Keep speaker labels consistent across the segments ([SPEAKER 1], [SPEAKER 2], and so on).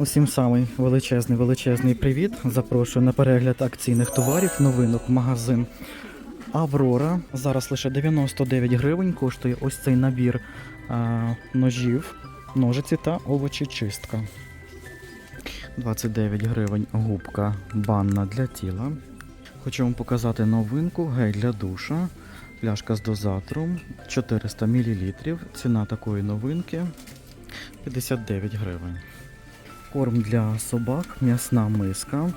[SPEAKER 1] Усім самий величезний величезний привіт. Запрошую на перегляд акційних товарів, новинок, магазин Аврора. Зараз лише 99 гривень коштує ось цей набір а, ножів, ножиці та овочечистка. 29 гривень губка банна для тіла. Хочу вам показати новинку гель для душа. Пляшка з дозатором 400 мл. Ціна такої новинки 59 гривень. Корм для собак, м'ясна миска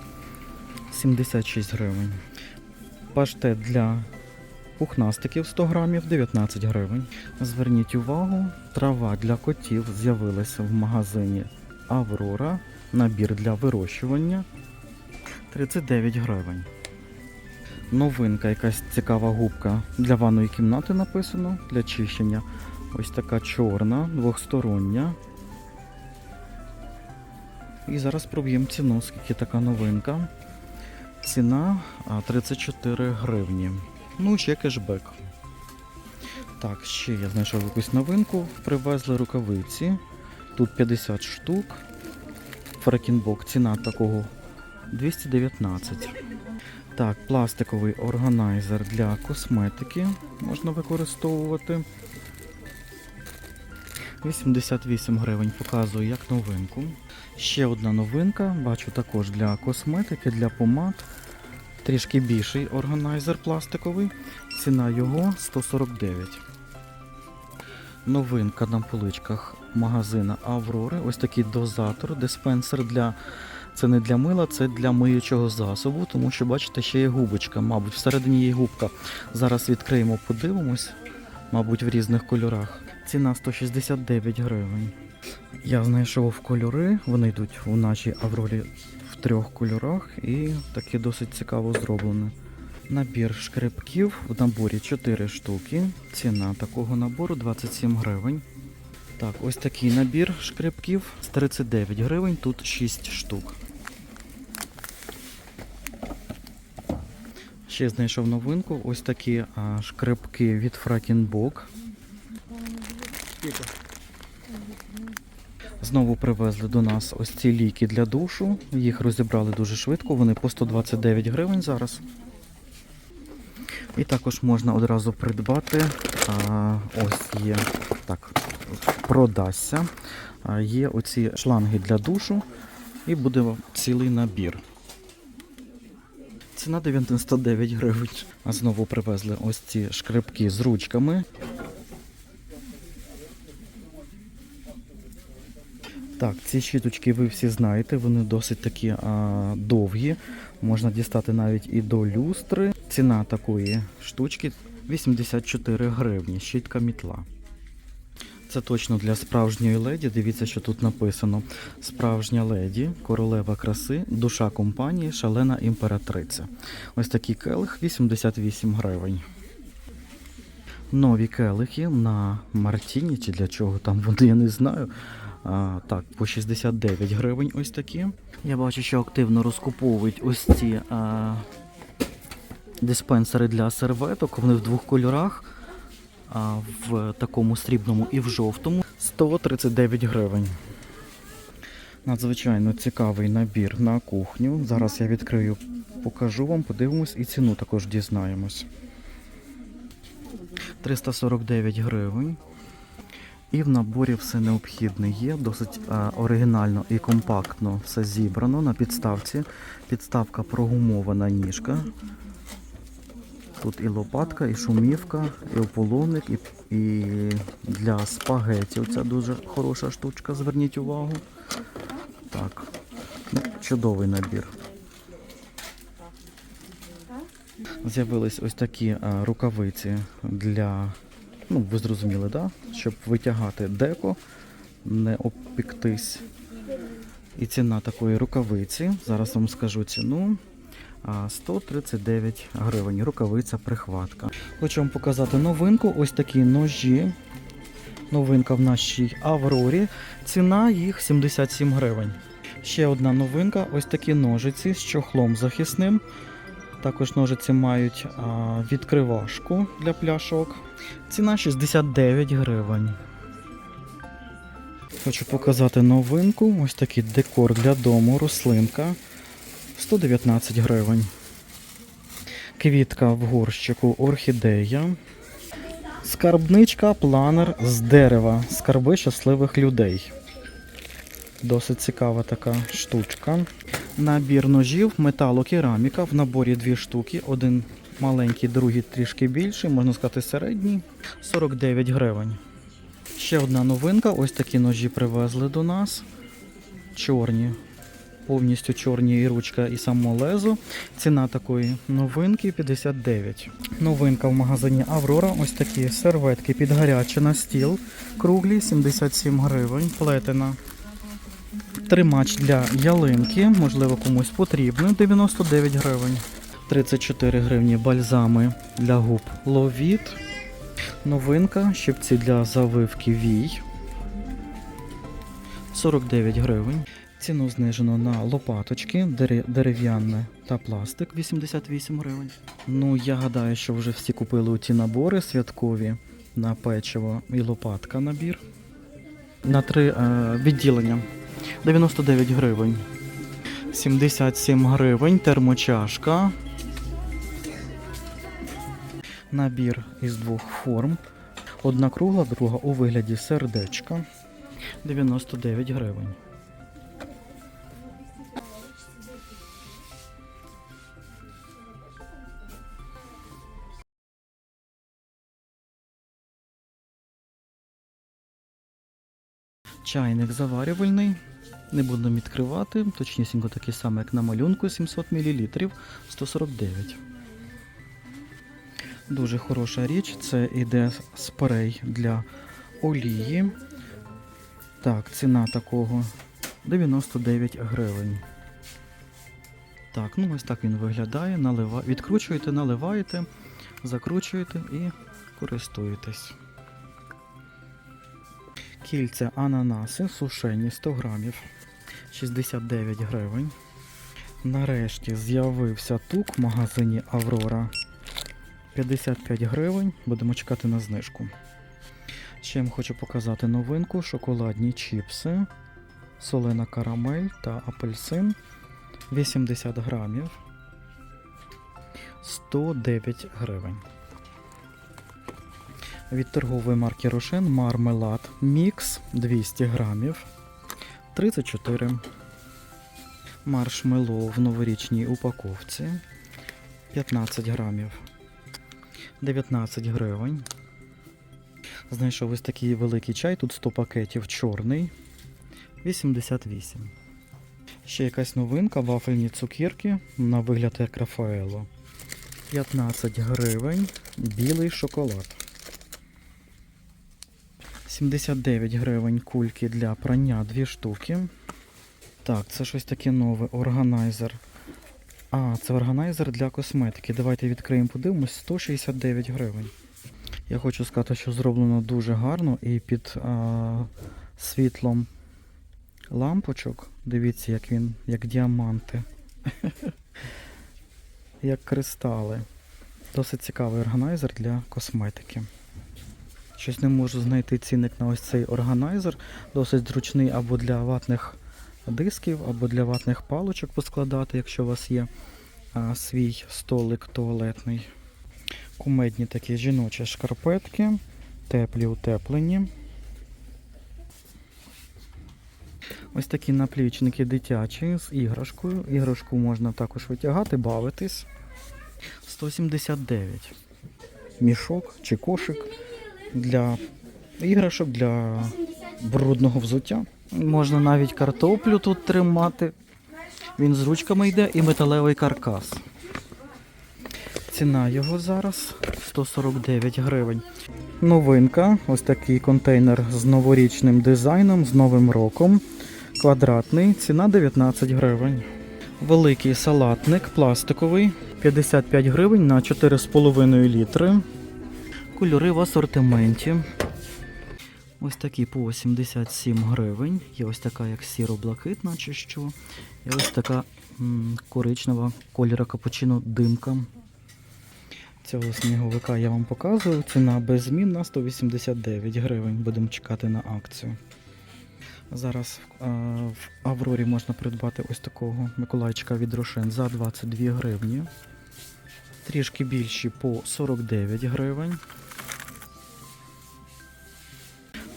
[SPEAKER 1] 76 гривень. Паштет для пухнастиків 100 грамів 19 гривень. Зверніть увагу, трава для котів з'явилася в магазині Аврора. Набір для вирощування 39 гривень. Новинка, якась цікава губка для ванної кімнати написано для чищення. Ось така чорна, двохстороння. І зараз проб'ємо ціну, скільки така новинка. Ціна 34 гривні. Ну, ще кешбек. Так, ще я знайшов якусь новинку. Привезли рукавиці. Тут 50 штук. Фрекінбок. Ціна такого 219. Так, пластиковий органайзер для косметики можна використовувати. 88 гривень показую як новинку. Ще одна новинка, бачу також для косметики, для помад. Трішки більший органайзер пластиковий. Ціна його 149. Новинка на поличках магазина Аврори. Ось такий дозатор, диспенсер для. Це не для мила, це для миючого засобу, тому що, бачите, ще є губочка, мабуть, всередині є губка. Зараз відкриємо, подивимось, мабуть, в різних кольорах. Ціна 169 гривень. Я знайшов кольори, вони йдуть у нашій Аврорі в трьох кольорах і таке досить цікаво зроблене. Набір шкребків в наборі 4 штуки. Ціна такого набору 27 гривень. Так, ось такий набір шкребків з 39 гривень, тут 6 штук. Ще знайшов новинку. Ось такі а, шкребки від Фракінбок. Знову привезли до нас ось ці ліки для душу. Їх розібрали дуже швидко, вони по 129 гривень зараз. І також можна одразу придбати. А, ось є так, продасться. Є оці шланги для душу і буде цілий набір. Ціна 99 гривень. А знову привезли ось ці шкребки з ручками. Так, ці щіточки ви всі знаєте, вони досить такі а, довгі. Можна дістати навіть і до люстри. Ціна такої штучки 84 гривні. Щітка мітла. Це точно для справжньої леді. Дивіться, що тут написано. Справжня леді, королева краси, душа компанії, шалена імператриця. Ось такий келих 88 гривень. Нові келихи на Мартіні, чи для чого там вони, я не знаю. А, так, по 69 гривень ось такі. Я бачу, що активно розкуповують ось ці а, диспенсери для серветок. Вони в двох кольорах. А, в такому срібному і в жовтому 139 гривень. Надзвичайно цікавий набір на кухню. Зараз я відкрию, покажу вам, подивимось і ціну також дізнаємось. 349 гривень. І в наборі все необхідне є, досить е, оригінально і компактно все зібрано на підставці. Підставка прогумована ніжка. Тут і лопатка, і шумівка, і ополовник, і, і для спагеті. Оця дуже хороша штучка, зверніть увагу. Так, ну, чудовий набір. З'явились ось такі а, рукавиці для, ну, ви зрозуміли, да? щоб витягати деко, не обпіктись. І ціна такої рукавиці, зараз вам скажу ціну. 139 гривень. Рукавиця прихватка. Хочу вам показати новинку. Ось такі ножі. Новинка в нашій Аврорі. Ціна їх 77 гривень. Ще одна новинка: ось такі ножиці з чохлом захисним. Також ножиці мають а, відкривашку для пляшок. Ціна 69 гривень. Хочу показати новинку. Ось такий декор для дому, рослинка. 119 гривень. Квітка в горщику орхідея. Скарбничка, планер з дерева. Скарби щасливих людей. Досить цікава така штучка. Набір ножів, металокераміка. В наборі дві штуки. Один маленький, другий трішки більший, можна сказати, середній. 49 гривень. Ще одна новинка. Ось такі ножі привезли до нас. Чорні. Повністю чорні і ручка, і само лезо. Ціна такої новинки 59. Новинка в магазині Аврора. Ось такі серветки під гаряче на стіл. Круглі 77 гривень. Плетена. Тримач для ялинки, можливо, комусь потрібно. 99 гривень. 34 гривні бальзами для губ Ловіт. Новинка, щипці для завивки вій. 49 гривень. Ціну знижено на лопаточки, дерев'яне та пластик 88 гривень. Ну, я гадаю, що вже всі купили ті набори святкові на печиво і лопатка набір. На три е, відділення. 99 гривень. 77 гривень, термочашка. Набір із двох форм. Одна кругла, друга у вигляді сердечка. 99 гривень. Чайник заварювальний. Не будемо відкривати, точнісінько такий самий, як на малюнку, 700 мл, 149. Дуже хороша річ. Це іде спрей для олії. Так, ціна такого 99 гривень. Так, ну ось так він виглядає. Налива... Відкручуєте, наливаєте, закручуєте і користуєтесь. Кільця ананаси сушені 100 грамів 69 гривень. Нарешті з'явився тук в магазині Аврора 55 гривень. Будемо чекати на знижку. Вам хочу показати новинку: шоколадні чіпси, солена карамель та апельсин 80 грамів 109 гривень. Від торгової марки Рошен мармелад Мікс 200 грамів 34. Маршмеллоу в новорічній упаковці 15 грамів 19 гривень. Знайшов ось такий великий чай, тут 100 пакетів чорний 88. Ще якась новинка, вафельні цукірки на вигляд як Рафаело. 15 гривень, білий шоколад. 79 гривень кульки для прання, дві штуки. Так, це щось таке нове. Органайзер. А, це органайзер для косметики. Давайте відкриємо, подивимось. 169 гривень. Я хочу сказати, що зроблено дуже гарно і під а, світлом лампочок. Дивіться, як він, як діаманти. як кристали. Досить цікавий органайзер для косметики. Щось не можу знайти цінник на ось цей органайзер. Досить зручний або для ватних дисків, або для ватних палочок поскладати, якщо у вас є а, свій столик туалетний. Кумедні такі жіночі шкарпетки, теплі утеплені. Ось такі наплічники дитячі з іграшкою. Іграшку можна також витягати, бавитись. 179. Мішок чи кошик для іграшок, для брудного взуття. Можна навіть картоплю тут тримати. Він з ручками йде і металевий каркас. Ціна його зараз 149 гривень. Новинка, ось такий контейнер з новорічним дизайном, з Новим роком. Квадратний, ціна 19 гривень. Великий салатник пластиковий, 55 гривень на 4,5 літри. Кольори в асортименті. Ось такі по 87 гривень. Є ось така, як сіро-блакитна чи що. І ось така коричнева кольора капучино димка. Цього сніговика я вам показую. Ціна беззмінна 189 гривень. Будемо чекати на акцію. Зараз е, в Аврорі можна придбати ось такого Миколайчика від Рошен за 22 гривні. Трішки більші по 49 гривень.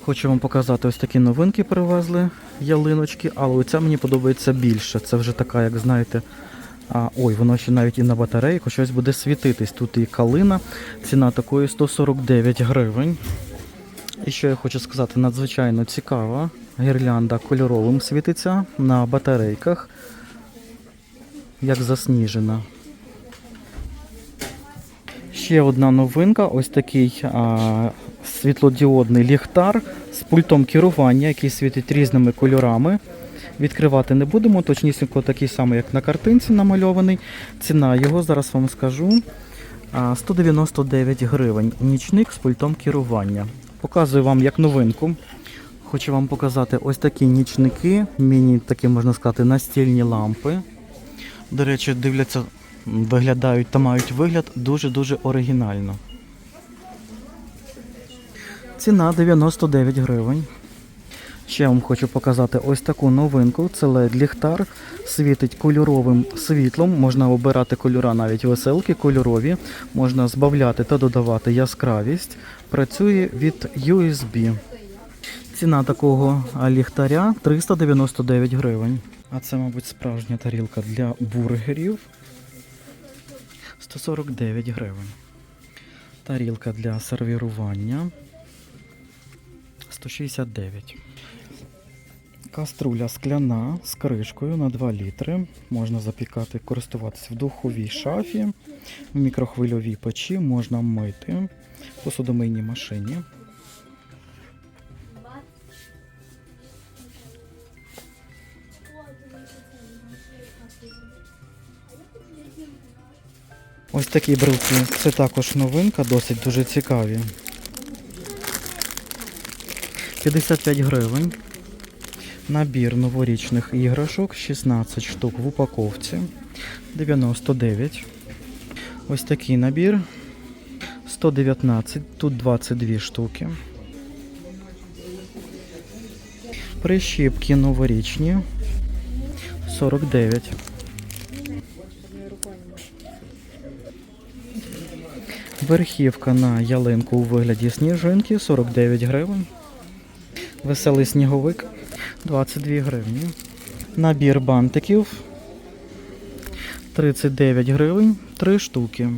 [SPEAKER 1] Хочу вам показати ось такі новинки привезли ялиночки, але оця мені подобається більше. Це вже така, як знаєте. А, ой, воно ще навіть і на батарейку щось буде світитись. Тут і калина. Ціна такої 149 гривень. І що я хочу сказати, надзвичайно цікава. Гірлянда кольоровим світиться на батарейках, як засніжена. Ще одна новинка, ось такий а, світлодіодний ліхтар з пультом керування, який світить різними кольорами. Відкривати не будемо, точнісінько такий самий, як на картинці намальований. Ціна його зараз вам скажу. 199 гривень. Нічник з пультом керування. Показую вам як новинку. Хочу вам показати ось такі нічники, міні, такі можна сказати, настільні лампи. До речі, дивляться, виглядають та мають вигляд дуже-дуже оригінально. Ціна 99 гривень. Ще вам хочу показати ось таку новинку. Це LED ліхтар, світить кольоровим світлом. Можна обирати кольора, навіть веселки кольорові. Можна збавляти та додавати яскравість. Працює від USB. Ціна такого ліхтаря 399 гривень. А це, мабуть, справжня тарілка для бургерів. 149 гривень. Тарілка для сервірування 169. Каструля скляна з кришкою на 2 літри. Можна запікати, користуватися в духовій шафі, в мікрохвильовій печі, можна мити в посудомийній машині. Ось такі брелки. Це також новинка, досить дуже цікаві. 55 гривень. Набір новорічних іграшок, 16 штук в упаковці. 99. Ось такий набір. 119, тут 22 штуки. Прищіпки новорічні. 49. Верхівка на ялинку у вигляді сніжинки 49 гривень. Веселий сніговик 22 гривні. Набір бантиків 39 гривень, 3 штуки.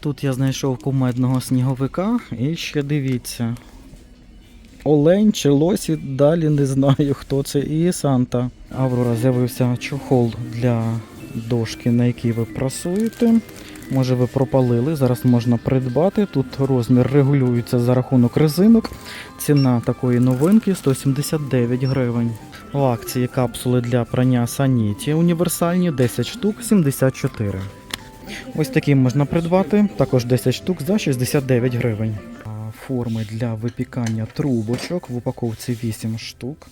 [SPEAKER 1] Тут я знайшов кумедного сніговика і ще дивіться. Олень чи лосі, далі не знаю, хто це. І Санта. Аврора з'явився чохол для дошки, на якій ви прасуєте. Може ви пропалили, зараз можна придбати. Тут розмір регулюється за рахунок резинок. Ціна такої новинки 179 гривень. У акції капсули для прання саніті універсальні 10 штук 74. Ось такі можна придбати, також 10 штук за 69 гривень. Форми для випікання трубочок в упаковці 8 штук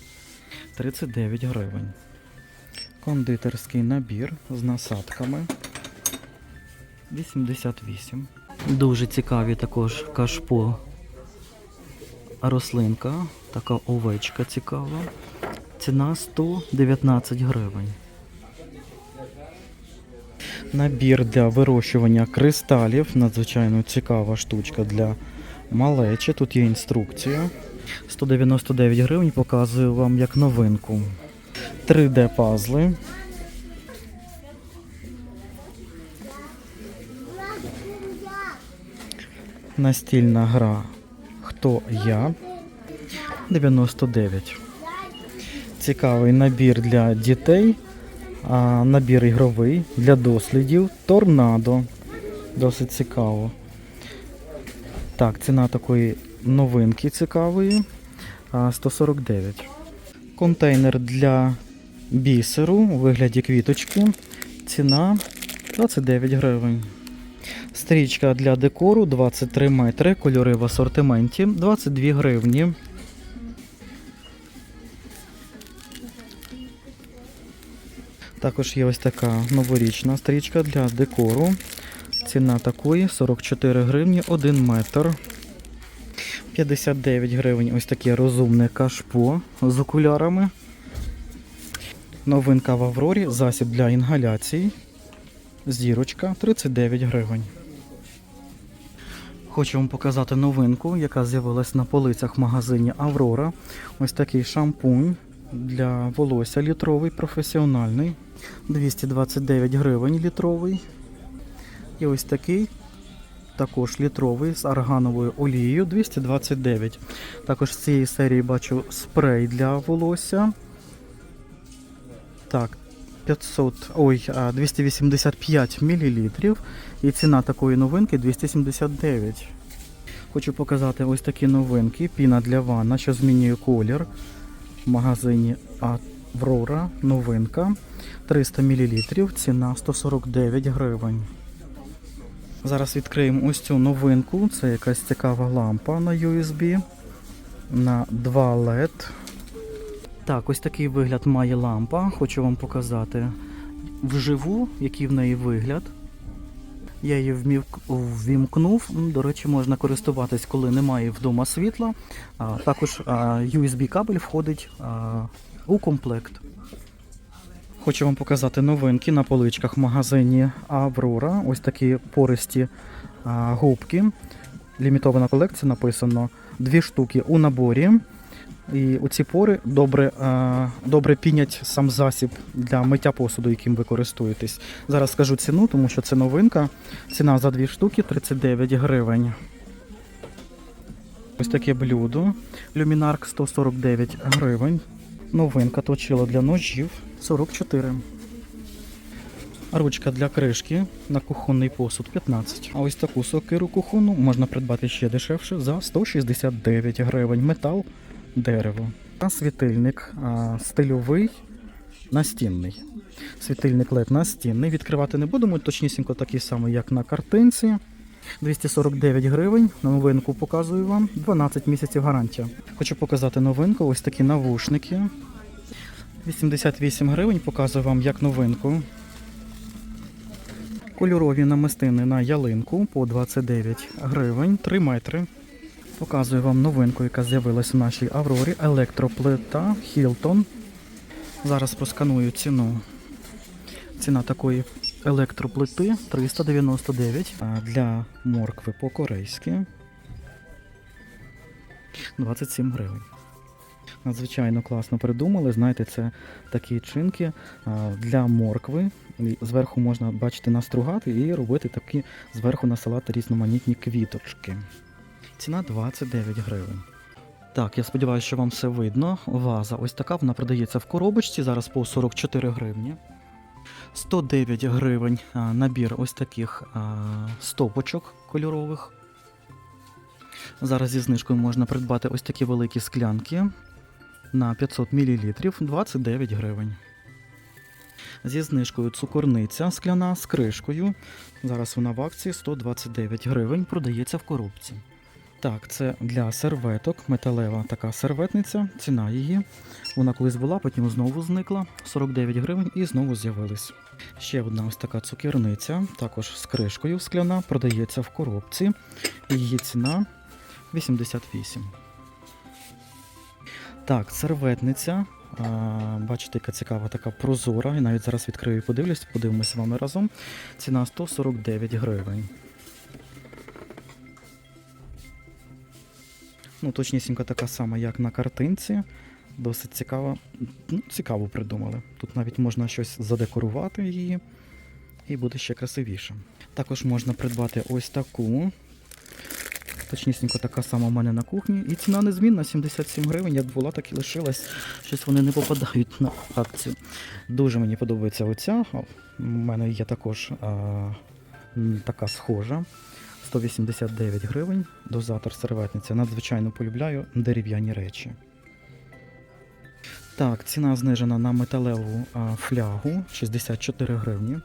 [SPEAKER 1] 39 гривень. Кондитерський набір з насадками 88. Дуже цікаві також кашпо. Рослинка, така овечка цікава. Ціна 119 гривень. Набір для вирощування кристалів. Надзвичайно цікава штучка для малечі. Тут є інструкція. 199 гривень показую вам як новинку. 3D пазли. Настільна гра Хто я? 99. Цікавий набір для дітей. А, набір ігровий для дослідів. Торнадо. Досить цікаво. Так, ціна такої новинки цікавої. а, 149. Контейнер для бісеру у вигляді квіточки. Ціна 29 гривень. Стрічка для декору 23 метри, кольори в асортименті 22 гривні. Також є ось така новорічна стрічка для декору. Ціна такої 44 гривні 1 метр. 59 гривень ось таке розумне кашпо з окулярами. Новинка в Аврорі, засіб для інгаляції. Зірочка 39 гривень. Хочу вам показати новинку, яка з'явилась на полицях в магазині Аврора. Ось такий шампунь для волосся літровий, професіональний. 229 гривень літровий. І ось такий також літровий з аргановою олією 229. Також з цієї серії бачу спрей для волосся. Так, 500, ой, 285 мл. І ціна такої новинки 279. Хочу показати ось такі новинки. Піна для ванна, що змінює колір в магазині Аврора. Новинка 300 мл. Ціна 149 гривень. Зараз відкриємо ось цю новинку. Це якась цікава лампа на USB на 2 LED. Так, ось такий вигляд має лампа. Хочу вам показати вживу, який в неї вигляд. Я її ввімкнув. До речі, можна користуватись, коли немає вдома світла. А, також USB-кабель входить а, у комплект. Хочу вам показати новинки на поличках в магазині Аврора. Ось такі пористі а, губки. Лімітована колекція написано. Дві штуки у наборі. І оці пори добре, добре пінять сам засіб для миття посуду, яким ви користуєтесь. Зараз скажу ціну, тому що це новинка. Ціна за дві штуки 39 гривень. Ось таке блюдо. Люмінарк 149 гривень. Новинка точила для ножів 44. Ручка для кришки на кухонний посуд 15. А ось таку сокиру кухонну можна придбати ще дешевше за 169 гривень. Метал, дерево. Та світильник а, стильовий настінний. Світильник LED настінний. Відкривати не будемо, точнісінько такий самий, як на картинці. 249 гривень. Новинку показую вам. 12 місяців гарантія. Хочу показати новинку. Ось такі навушники. 88 гривень. Показую вам як новинку. Кольорові намистини на ялинку по 29 гривень, 3 метри. Показую вам новинку, яка з'явилась в нашій Аврорі. Електроплита Hilton. Зараз просканую ціну. Ціна такої електроплити 399. Для моркви по-корейськи 27 гривень. Надзвичайно класно придумали. Знаєте, це такі чинки для моркви. Зверху можна бачити настругати і робити такі зверху на салат різноманітні квіточки. Ціна 29 гривень. Так, я сподіваюся, що вам все видно. Ваза ось така, вона продається в коробочці, зараз по 44 гривні. 109 гривень набір ось таких стопочок кольорових. Зараз зі знижкою можна придбати ось такі великі склянки на 500 мл 29 гривень. Зі знижкою цукорниця скляна з кришкою. Зараз вона в акції 129 гривень, продається в коробці. Так, це для серветок, металева така серветниця, ціна її. Вона колись була, потім знову зникла. 49 гривень і знову з'явилась. Ще одна ось така цукерниця, також з кришкою скляна, продається в коробці. Її ціна 88. Так, серветниця. А, бачите, яка цікава така прозора. І навіть зараз відкрию і подивлюсь, подивимося з вами разом. Ціна 149 гривень. Ну, точнісінько така сама, як на картинці. Досить цікава. Ну, цікаво придумали. Тут навіть можна щось задекорувати її, і буде ще красивіше. Також можна придбати ось таку. Точнісінько така сама в мене на кухні. І ціна незмінна 77 гривень. Як була, так і лишилась. Щось вони не попадають на акцію. Дуже мені подобається оця. У мене є також а, така схожа. 189 гривень. Дозатор серветниця. Надзвичайно полюбляю дерев'яні речі. Так, ціна знижена на металеву флягу 64 гривні.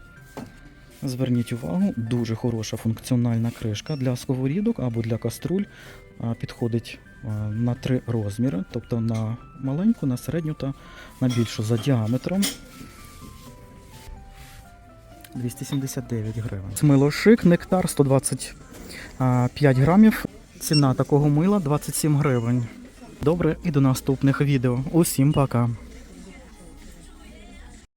[SPEAKER 1] Зверніть увагу, дуже хороша функціональна кришка для сковорідок або для каструль. Підходить на три розміри, тобто на маленьку, на середню та на більшу за діаметром. 279 гривень. Смилошик, нектар 120 5 грамів. Ціна такого мила 27 гривень. Добре, і до наступних відео. Усім пока.